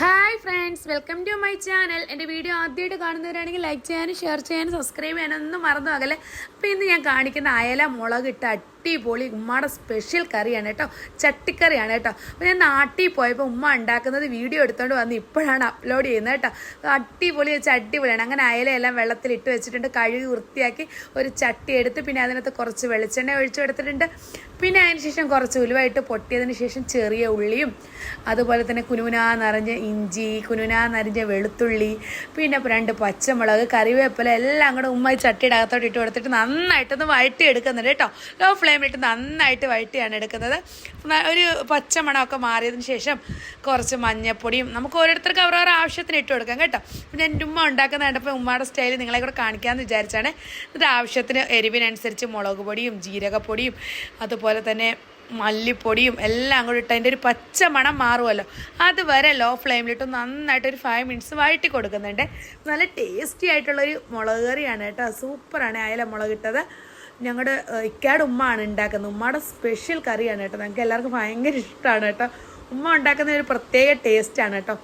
Hi friends welcome to my channel. എന്റെ video ആദ്യമായിട്ട് കാണുന്നവരാണെങ്കിൽ ലൈക്ക് ചെയ്യാനും ഷെയർ ചെയ്യാനും സബ്സ്ക്രൈബ് ചെയ്യാനൊന്നും മറന്നു പോകല്ലേ? അപ്പോൾ ഇന്ന് ഞാൻ കാണിക്കുന്ന അയല മുളക് ഇട്ട് അടിപൊളി ഉമ്മയുടെ സ്പെഷ്യൽ കറിയാണ് കേട്ടോ. ചട്ടിക്കറിയാണ് കേട്ടോ. അപ്പോൾ ഞാൻ നാട്ടിൽ പോയപ്പോൾ ഉമ്മ ഉണ്ടാക്കുന്നത് വീഡിയോ എടുത്തുകൊണ്ട് വന്ന് ഇപ്പോഴാണ് അപ്ലോഡ് ചെയ്യുന്നത് കേട്ടോ. അടിപൊളി വെച്ച് അടിപൊളിയാണ്. അങ്ങനെ അയലയെല്ലാം വെള്ളത്തിൽ ഇട്ട് വെച്ചിട്ടുണ്ട്. കഴുകി വൃത്തിയാക്കി ഒരു ചട്ടി എടുത്ത് പിന്നെ അതിനകത്ത് കുറച്ച് വെളിച്ചെണ്ണ ഒഴിച്ചു കൊടുത്തിട്ടുണ്ട്. പിന്നെ അതിന് ശേഷം കുറച്ച് ഉലുവായിട്ട് പൊട്ടിയതിന് ശേഷം ചെറിയ ഉള്ളിയും അതുപോലെ തന്നെ കുനുവിനാ നിറഞ്ഞ ഇഞ്ചി കുനുവിനാ നിറഞ്ഞ വെളുത്തുള്ളി പിന്നെ രണ്ട് പച്ചമുളക് കറിവേപ്പില എല്ലാം കൂടെ ഉമ്മ ചട്ടിയുടെ അകത്തോട്ട് ഇട്ട് കൊടുത്തിട്ട് നന്നായിട്ടൊന്ന് വഴറ്റി എടുക്കുന്നുണ്ട് കേട്ടോ ലോ ഫ്ലെയിമിലിട്ട് നന്നായിട്ട് വഴറ്റിയാണ് എടുക്കുന്നത്. ഒരു പച്ചമണമൊക്കെ മാറിയതിന് ശേഷം കുറച്ച് മഞ്ഞപ്പൊടിയും നമുക്ക് ഓരോരുത്തർക്ക് അവരവരുടെ ആവശ്യത്തിന് ഇട്ട് കൊടുക്കാം കേട്ടോ. പിന്നെ ഉമ്മ ഉണ്ടാക്കുന്ന കണ്ടപ്പോൾ ഉമ്മയുടെ സ്റ്റൈൽ നിങ്ങളെ കൂടെ കാണിക്കാമെന്ന് വിചാരിച്ചാണ്. എന്നിട്ട് ആവശ്യത്തിന് എരിവിനനുസരിച്ച് മുളക് പൊടിയും ജീരകപ്പൊടിയും അതുപോലെ തന്നെ മല്ലിപ്പൊടിയും എല്ലാം കൂടി ഇട്ട് അതിന്റെ ഒരു പച്ച മണം മാറുമല്ലോ. അതുവരെ ലോ ഫ്ലെയിമിലിട്ട് നന്നായിട്ട് ഒരു ഫൈവ് മിനിറ്റ്സ് വഴറ്റി കൊടുക്കുന്നുണ്ട്. നല്ല ടേസ്റ്റി ആയിട്ടുള്ളൊരു മുളക് കറിയാണ് കേട്ടോ. സൂപ്പറാണ് അയല മുളകിട്ടത്. ഞങ്ങളുടെ ഇക്കാട് ഉമ്മ ആണ് ഉണ്ടാക്കുന്നത് ഉമ്മയുടെ സ്പെഷ്യൽ കറിയാണ് കേട്ടോ. ഞങ്ങൾക്ക് എല്ലാവർക്കും ഭയങ്കര ഇഷ്ടമാണ് കേട്ടോ. ഉമ്മ ഉണ്ടാക്കുന്ന ഒരു പ്രത്യേക ടേസ്റ്റാണ് കേട്ടോ.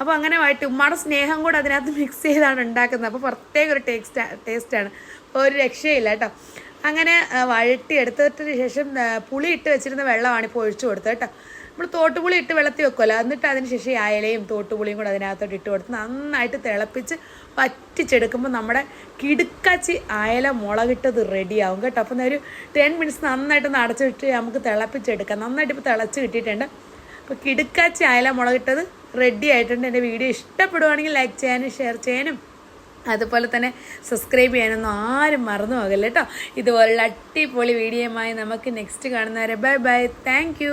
അപ്പോൾ അങ്ങനെ ആയിട്ട് ഉമ്മയുടെ സ്നേഹം കൂടെ അതിനകത്ത് മിക്സ് ചെയ്താണ് ഉണ്ടാക്കുന്നത്. അപ്പോൾ പ്രത്യേക ഒരു ടേസ്റ്റ് ടേസ്റ്റാണ് അപ്പോൾ ഒരു രക്ഷയില്ല കേട്ടോ. അങ്ങനെ വഴട്ടി എടുത്തിട്ട് ശേഷം പുളി ഇട്ട് വെച്ചിരുന്ന വെള്ളമാണ് ഇപ്പോൾ ഒഴിച്ചു കൊടുത്തത് കേട്ടോ. നമ്മൾ തോട്ടുപുളി ഇട്ട് വെള്ളത്തിൽ വെക്കുമല്ലോ എന്നിട്ട് അതിന് ശേഷം ഈ അയലയും തോട്ടുപുളിയും കൂടെ അതിനകത്തോട്ട് ഇട്ട് കൊടുത്ത് നന്നായിട്ട് തിളപ്പിച്ച് പറ്റിച്ചെടുക്കുമ്പോൾ നമ്മുടെ കിടുക്കാച്ചി അയല മുളകിട്ടത് റെഡിയാവും കേട്ടോ. അപ്പം ഒരു ടെൻ മിനിറ്റ്സ് നന്നായിട്ടൊന്ന് അടച്ചിട്ട് നമുക്ക് തിളപ്പിച്ചെടുക്കാം. നന്നായിട്ട് ഇപ്പോൾ തിളച്ച് കിട്ടിയിട്ടുണ്ട്. അപ്പോൾ കിടുക്കാച്ചി അയല മുളകിട്ടത് റെഡി ആയിട്ടുണ്ട്. എന്റെ വീഡിയോ ഇഷ്ടപ്പെടുവാണെങ്കിൽ ലൈക്ക് ചെയ്യാനും ഷെയർ ചെയ്യാനും അതുപോലെ തന്നെ സബ്സ്ക്രൈബ് ചെയ്യാനൊന്നും ആരും മറന്നു പോകല്ലേ കേട്ടോ. ഇതുപോലുള്ള അടിപൊളി വീഡിയോയുമായി നമുക്ക് നെക്സ്റ്റ് കാണുന്നവരെ. Bye bye thank